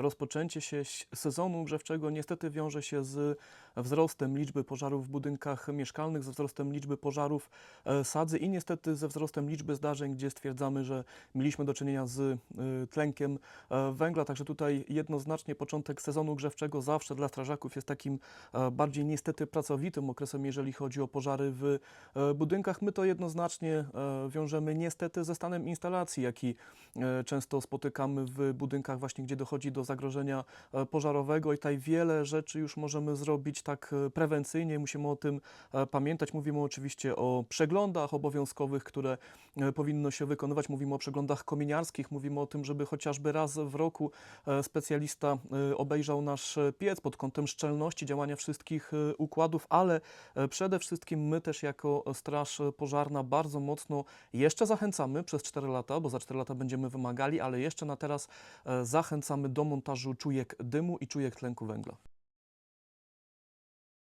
rozpoczęcie się sezonu grzewczego niestety wiąże się z wzrostem liczby pożarów w budynkach mieszkalnych, ze wzrostem liczby pożarów e, sadzy i niestety ze wzrostem liczby zdarzeń, gdzie stwierdzamy, że mieliśmy do czynienia z e, tlenkiem e, węgla. Także tutaj jednoznacznie początek sezonu grzewczego zawsze dla strażaków jest takim bardziej niestety pracowitym okresem, jeżeli chodzi o pożary w budynkach. My to jednoznacznie wiążemy niestety ze stanem instalacji, jaki często spotykamy w budynkach właśnie, gdzie dochodzi do zagrożenia e, pożarowego i tutaj wiele rzeczy już możemy zrobić tak e, prewencyjnie, musimy o tym e, pamiętać. Mówimy oczywiście o przeglądach obowiązkowych, które powinno się wykonywać, mówimy o przeglądach kominiarskich, mówimy o tym, żeby chociażby raz w roku specjalista obejrzał nasz piec pod kątem szczelności działania wszystkich układów, ale przede wszystkim my też jako Straż Pożarna bardzo mocno jeszcze zachęcamy przez 4 lata, bo za 4 lata będziemy wymagali, ale jeszcze na teraz zachęcamy do montażu czujek dymu i czujek tlenku węgla.